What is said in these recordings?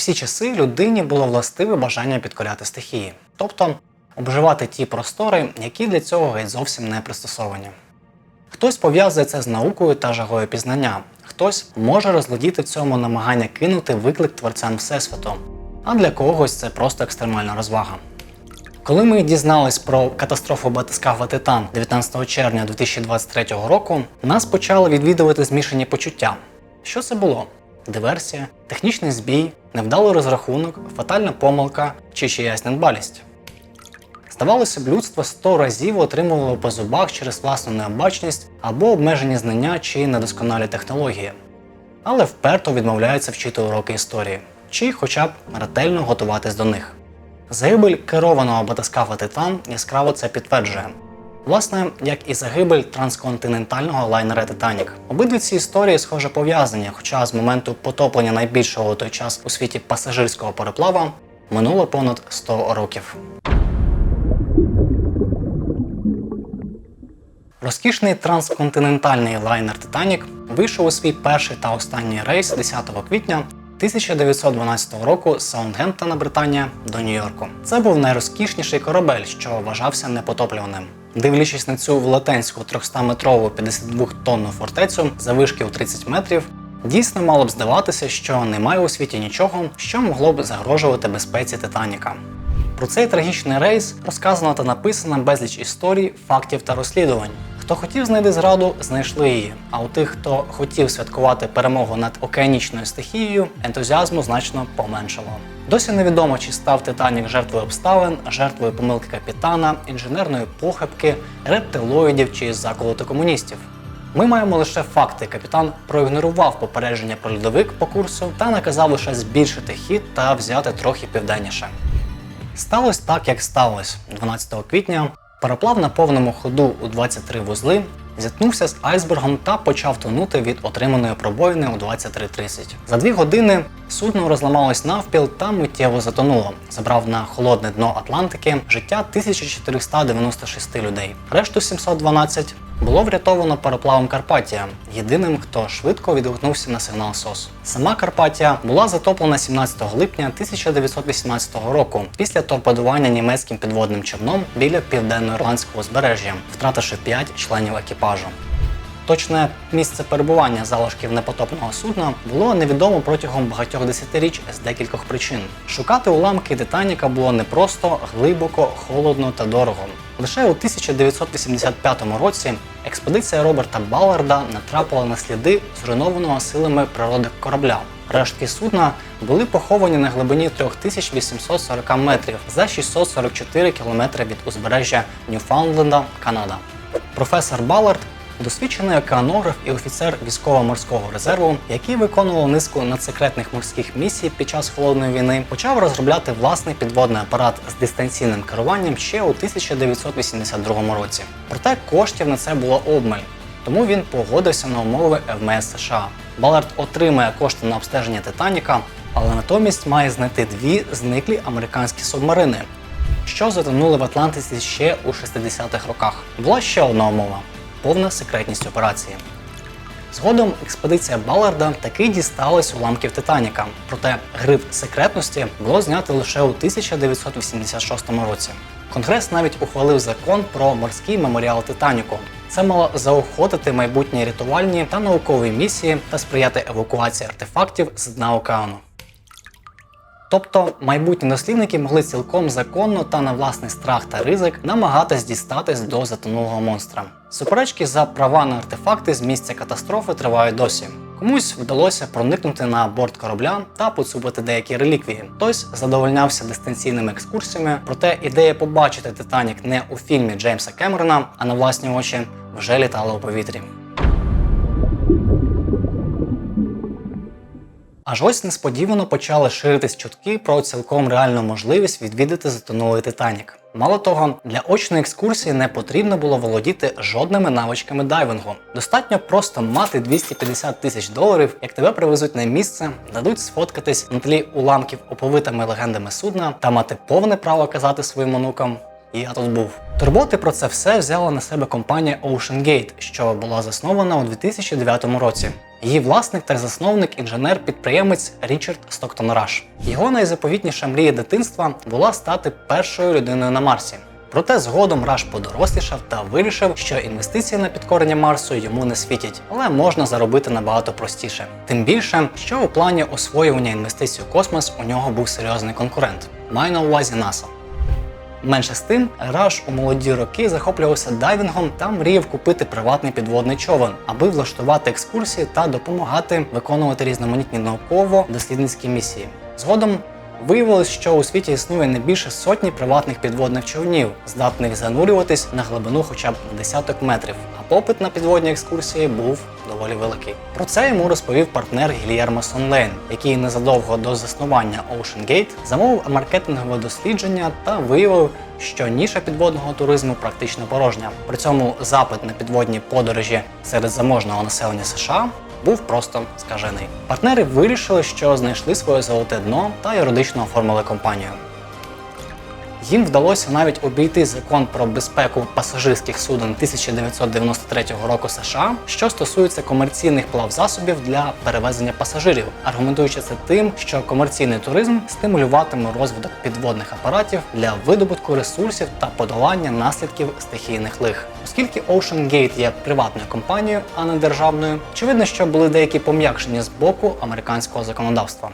Всі часи людині було властиве бажання підкоряти стихії, тобто обживати ті простори, які для цього геть зовсім не пристосовані. Хтось пов'язує це з наукою та жагою пізнання, хтось може розглядіти в цьому намагання кинути виклик творцям Всесвіту, а для когось це просто екстремальна розвага. Коли ми дізнались про катастрофу батискафа Титан 19 червня 2023 року, нас почали відвідувати змішані почуття. Що це було? Диверсія, технічний збій, невдалий розрахунок, фатальна помилка чи чиясь недбалість. Здавалося б, людство сто разів отримувало по зубах через власну необачність або обмежені знання чи недосконалі технології, але вперто відмовляється вчити уроки історії, чи хоча б ретельно готуватись до них. Загибель керованого батискафа Титан яскраво це підтверджує. Власне, як і загибель трансконтинентального лайнера Титанік. Обидві ці історії схоже пов'язані, хоча з моменту потоплення найбільшого у той час у світі пасажирського пароплава минуло понад 100 років. Розкішний трансконтинентальний лайнер Титанік вийшов у свій перший та останній рейс 10 квітня 1912 року з Саундгемптона, Британія, до Нью-Йорку. Це був найрозкішніший корабель, що вважався непотоплюваним. Дивлячись на цю велетенську 300-метрову 52-тонну фортецю завишки у 30 метрів, дійсно мало б здаватися, що немає у світі нічого, що могло б загрожувати безпеці Титаніка. Про цей трагічний рейс розказано та написано безліч історій, фактів та розслідувань. Хто хотів знайти зраду, знайшли її. А у тих, хто хотів святкувати перемогу над океанічною стихією, ентузіазму значно поменшало. Досі невідомо, чи став Титанік жертвою обставин, жертвою помилки капітана, інженерної похибки, рептилоїдів чи заколоту комуністів. Ми маємо лише факти. Капітан проігнорував попередження про льодовик по курсу та наказав лише збільшити хід та взяти трохи південніше. Сталося так, як сталося. 12 квітня пароплав на повному ходу у 23 вузли зіткнувся з айсбергом та почав тонути від отриманої пробоїни у 23.30. За дві години судно розламалось навпіл та миттєво затонуло. Забрав на холодне дно Атлантики життя 1496 людей. Решту 712 було врятовано пароплавом Карпатія, єдиним, хто швидко відгукнувся на сигнал СОС. Сама Карпатія була затоплена 17 липня 1918 року після торпедування німецьким підводним човном біля південно-ірландського узбережжя, втративши 5 членів екіпажу. Точне місце перебування залишків непотопного судна було невідомо протягом багатьох десятиріч з декількох причин. Шукати уламки Титаніка було непросто, глибоко, холодно та дорого. Лише у 1985 році експедиція Роберта Балларда натрапила на сліди зруйнованого силами природи корабля. Рештки судна були поховані на глибині 3840 метрів за 644 кілометри від узбережжя Ньюфаундленда, Канада. Професор Баллард досвідчений океанограф і офіцер військово-морського резерву, який виконував низку надсекретних морських місій під час холодної війни, почав розробляти власний підводний апарат з дистанційним керуванням ще у 1982 році. Проте коштів на це було обмаль. Тому він погодився на умови МС США. Балард отримає кошти на обстеження Титаніка, але натомість має знайти дві зниклі американські субмарини, що затонули в Атлантиці ще у 60-х роках. Була ще одна умова повна секретність операції. Згодом експедиція Балларда таки дісталась уламків Титаніка, проте гриф секретності було знято лише у 1986 році. Конгрес навіть ухвалив закон про морський меморіал Титаніку. Це мало заохотити майбутні рятувальні та наукові місії та сприяти евакуації артефактів з дна океану. Тобто майбутні дослідники могли цілком законно та на власний страх та ризик намагатись дістатись до затонулого монстра. Суперечки за права на артефакти з місця катастрофи тривають досі. Комусь вдалося проникнути на борт корабля та поцупити деякі реліквії. Хтось задовольнявся дистанційними екскурсіями, проте ідея побачити Титанік не у фільмі Джеймса Кемерона, а на власні очі вже літала у повітрі. Аж ось несподівано почали ширитись чутки про цілком реальну можливість відвідати затонулий Титанік. Мало того, для очної екскурсії не потрібно було володіти жодними навичками дайвингу. Достатньо просто мати 250 тисяч доларів, як тебе привезуть на місце, дадуть сфоткатись на тлі уламків оповитими легендами судна та мати повне право казати своїм онукам я тут був. Турботи про це все взяла на себе компанія OceanGate, що була заснована у 2009 році. Її власник та засновник інженер-підприємець Річард Стоктон Раш. Його найзаповітніша мрія дитинства була стати першою людиною на Марсі. Проте згодом Раш подорослішав та вирішив, що інвестиції на підкорення Марсу йому не світять, але можна заробити набагато простіше. Тим більше, що у плані освоювання інвестицій у космос у нього був серйозний конкурент. Маю на увазі НАСА. Менше з тим, Раш у молоді роки захоплювався дайвінгом та мріяв купити приватний підводний човен, аби влаштувати екскурсії та допомагати виконувати різноманітні науково-дослідницькі місії. Згодом виявилось, що у світі існує не більше сотні приватних підводних човнів, здатних занурюватись на глибину хоча б десяток метрів. Попит на підводні екскурсії був доволі великий. Про це йому розповів партнер Гільєрмо Сонлейн, який незадовго до заснування OceanGate замовив маркетингове дослідження та виявив, що ніша підводного туризму практично порожня. При цьому запит на підводні подорожі серед заможного населення США був просто скажений. Партнери вирішили, що знайшли своє золоте дно та юридично оформили компанію. Їм вдалося навіть обійти закон про безпеку пасажирських суден 1993 року США, що стосується комерційних плавзасобів для перевезення пасажирів, аргументуючи це тим, що комерційний туризм стимулюватиме розвиток підводних апаратів для видобутку ресурсів та подолання наслідків стихійних лих. Оскільки OceanGate є приватною компанією, а не державною, очевидно, що були деякі пом'якшення з боку американського законодавства.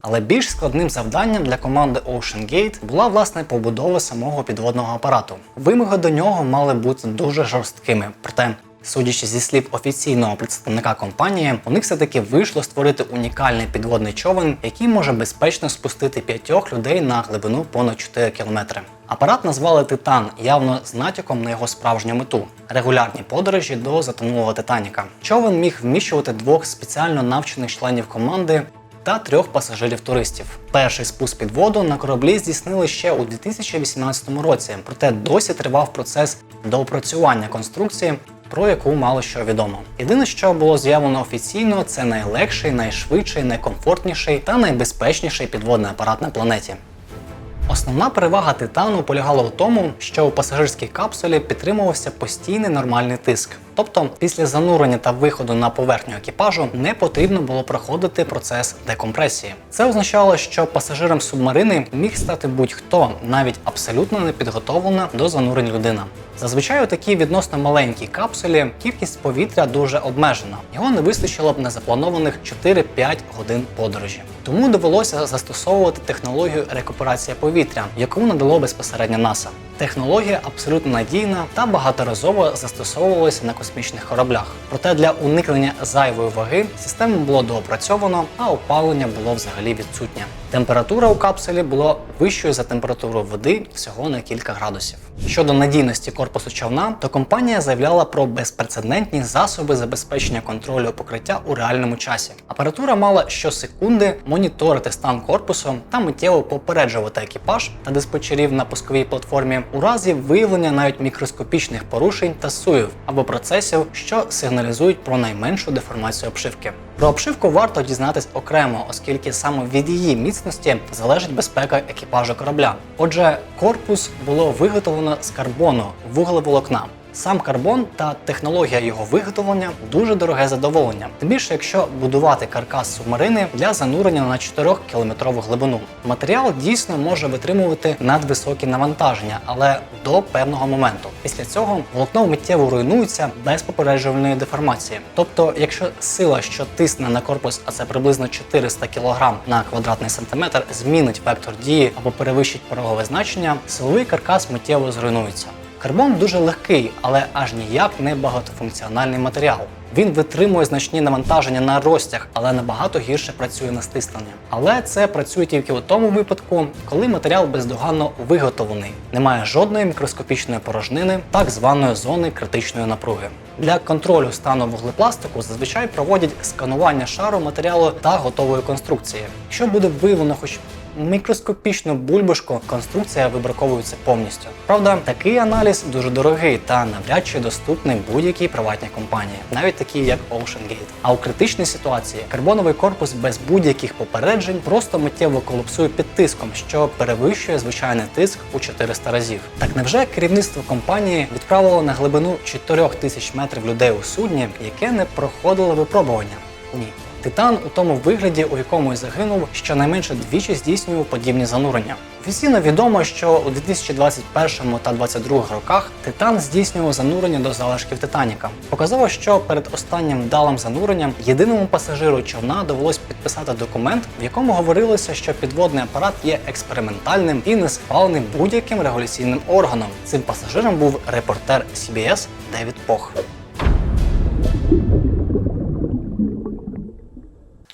Але більш складним завданням для команди OceanGate була власне побудова самого підводного апарату. Вимоги до нього мали бути дуже жорсткими, проте. Судячи зі слів офіційного представника компанії, у них все-таки вийшло створити унікальний підводний човен, який може безпечно спустити п'ятьох людей на глибину понад 4 кілометри. Апарат назвали Титан, явно з натяком на його справжню мету регулярні подорожі до затонулого Титаніка. Човен міг вміщувати двох спеціально навчених членів команди та трьох пасажирів-туристів. Перший спуск під воду на кораблі здійснили ще у 2018 році, проте досі тривав процес доопрацювання конструкції. Про яку мало що відомо. Єдине, що було з'явлено офіційно, це найлегший, найшвидший, найкомфортніший та найбезпечніший підводний апарат на планеті. Основна перевага титану полягала в тому, що у пасажирській капсулі підтримувався постійний нормальний тиск. Тобто, після занурення та виходу на поверхню екіпажу не потрібно було проходити процес декомпресії. Це означало, що пасажирам субмарини міг стати будь-хто, навіть абсолютно не підготовлена до занурень людина. Зазвичай у такій відносно маленькій капсулі кількість повітря дуже обмежена. Його не вистачило б на запланованих 4-5 годин подорожі. Тому довелося застосовувати технологію рекуперація повітря, яку надало безпосередньо НАСА. Технологія абсолютно надійна та багаторазово застосовувалася на космічних кораблях. Проте для уникнення зайвої ваги систему було доопрацьовано, а опалення було взагалі відсутнє. Температура у капсулі була вищою за температуру води всього на кілька градусів. Щодо надійності корпусу човна, то компанія заявляла про безпрецедентні засоби забезпечення контролю покриття у реальному часі. Апаратура мала щосекунди моніторити стан корпусу та миттєво попереджувати екіпаж та диспетчерів на пусковій платформі у разі виявлення навіть мікроскопічних порушень та суїв або процесів, що сигналізують про найменшу деформацію обшивки. Про обшивку варто дізнатись окремо, оскільки саме від її міцності залежить безпека екіпажу корабля. Отже, корпус було виготовлено з карбону вуглеволокна. Сам карбон та технологія його виготовлення дуже дороге задоволення. Тим більше, якщо будувати каркас субмарини для занурення на 4-кілометрову глибину. Матеріал дійсно може витримувати надвисокі навантаження, але до певного моменту. Після цього волокно миттєво руйнується без попереджувальної деформації. Тобто, якщо сила, що тисне на корпус, а це приблизно 400 кг на квадратний сантиметр, змінить вектор дії або перевищить порогове значення, силовий каркас миттєво зруйнується. Карбон дуже легкий, але аж ніяк не багатофункціональний матеріал. Він витримує значні навантаження на розтяг, але набагато гірше працює на стиснення. Але це працює тільки у тому випадку, коли матеріал бездоганно виготовлений, немає жодної мікроскопічної порожнини, так званої зони критичної напруги. Для контролю стану вуглепластику зазвичай проводять сканування шару матеріалу та готової конструкції. Якщо буде виявлено хоч мікроскопічну бульбашку, конструкція вибраковується повністю. Правда, такий аналіз дуже дорогий та навряд чи доступний будь-якій приватній компанії, навіть такі як OceanGate. А у критичній ситуації карбоновий корпус без будь-яких попереджень просто миттєво колапсує під тиском, що перевищує звичайний тиск у 400 разів. Так невже керівництво компанії відправило на глибину 4000 метрів людей у судні, яке не проходило випробування? Ні. Титан у тому вигляді, у якому й загинув, щонайменше двічі здійснював подібні занурення. Офіційно відомо, що у 2021 та 2022 роках Титан здійснював занурення до залишків Титаніка. Показово, що перед останнім вдалим зануренням єдиному пасажиру човна довелось підписати документ, в якому говорилося, що підводний апарат є експериментальним і не спалений будь-яким регуляційним органом. Цим пасажиром був репортер CBS Девід Пох.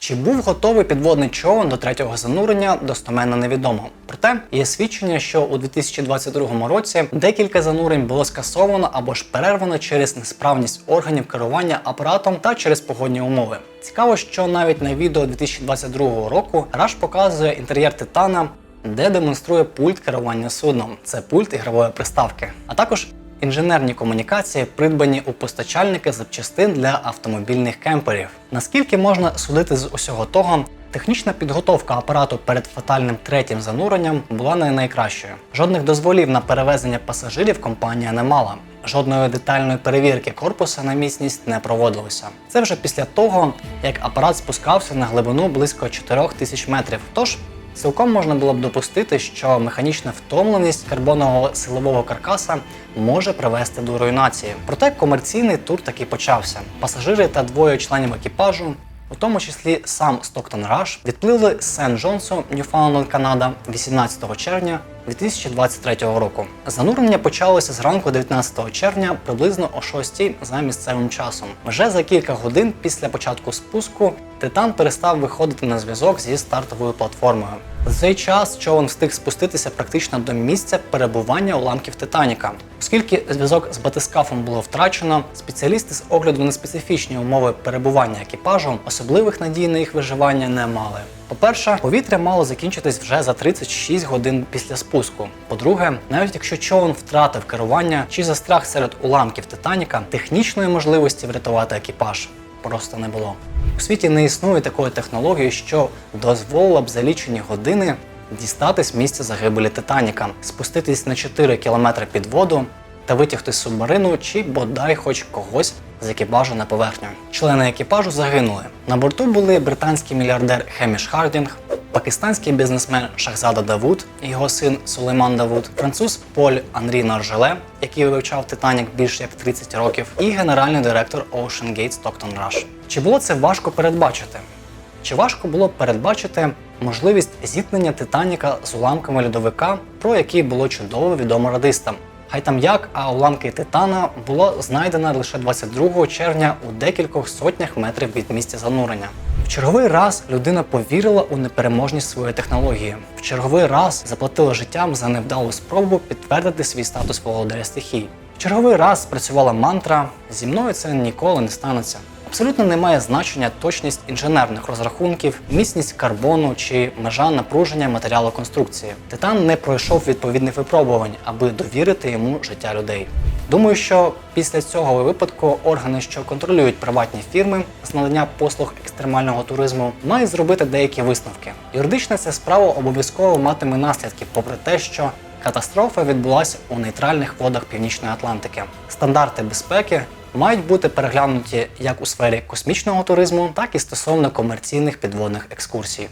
Чи був готовий підводний човен до третього занурення, достоменно невідомо. Проте є свідчення, що у 2022 році декілька занурень було скасовано або ж перервано через несправність органів керування апаратом та через погодні умови. Цікаво, що навіть на відео 2022 року Раш показує інтер'єр Титана, де демонструє пульт керування судном. Це пульт ігрової приставки, а також Інженерні комунікації придбані у постачальника запчастин для автомобільних кемперів. Наскільки можна судити з усього того, технічна підготовка апарату перед фатальним третім зануренням була не найкращою. Жодних дозволів на перевезення пасажирів компанія не мала. Жодної детальної перевірки корпуса на міцність не проводилося. Це вже після того, як апарат спускався на глибину близько 4000 метрів. Тож Цілком можна було б допустити, що механічна втомленість карбонового силового каркаса може привести до руйнації. Проте комерційний тур таки почався. Пасажири та двоє членів екіпажу, у тому числі сам Стоктон Раш, відплили з Сен Джонсу, Ньюфаундленд, Канада 18 червня 2023 року. Занурення почалося зранку 19 червня, приблизно о 6 за місцевим часом. Вже за кілька годин після початку спуску Титан перестав виходити на зв'язок зі стартовою платформою. За цей час човен встиг спуститися практично до місця перебування уламків Титаніка. Оскільки зв'язок з батискафом було втрачено, спеціалісти з огляду на специфічні умови перебування екіпажу особливих надій на їх виживання не мали. По-перше, повітря мало закінчитись вже за 36 годин після спуску. По-друге, навіть якщо човен втратив керування чи застряг серед уламків Титаніка, технічної можливості врятувати екіпаж просто не було. У світі не існує такої технології, що дозволила б за лічені години дістатись місця загибелі Титаніка, спуститись на 4 кілометри під воду та витягти субмарину чи бодай хоч когось з екіпажу на поверхню. Члени екіпажу загинули. На борту були британський мільярдер Хеміш Хардінг, пакистанський бізнесмен Шахзада Давуд, його син Сулейман Давуд, француз Поль Анрі Наржеле, який вивчав Титанік більше як 30 років, і генеральний директор Ocean Gate Стоктон Раш. Чи було це важко передбачити? Чи важко було передбачити можливість зіткнення Титаніка з уламками льодовика, про який було чудово відомо радистам? Хай там як, а уламки Титана було знайдено лише 22 червня у декількох сотнях метрів від місця занурення. В черговий раз людина повірила у непереможність своєї технології. В черговий раз заплатила життям за невдалу спробу підтвердити свій статус володаря стихій. В черговий раз спрацювала мантра зі мною це ніколи не станеться. Абсолютно не має значення точність інженерних розрахунків, міцність карбону чи межа напруження матеріалу конструкції. Титан не пройшов відповідних випробувань, аби довірити йому життя людей. Думаю, що після цього випадку органи, що контролюють приватні фірми з надання послуг екстремального туризму, мають зробити деякі висновки. Юридична ця справа обов'язково матиме наслідки, попри те, що катастрофа відбулася у нейтральних водах Північної Атлантики. Стандарти безпеки мають бути переглянуті як у сфері космічного туризму, так і стосовно комерційних підводних екскурсій.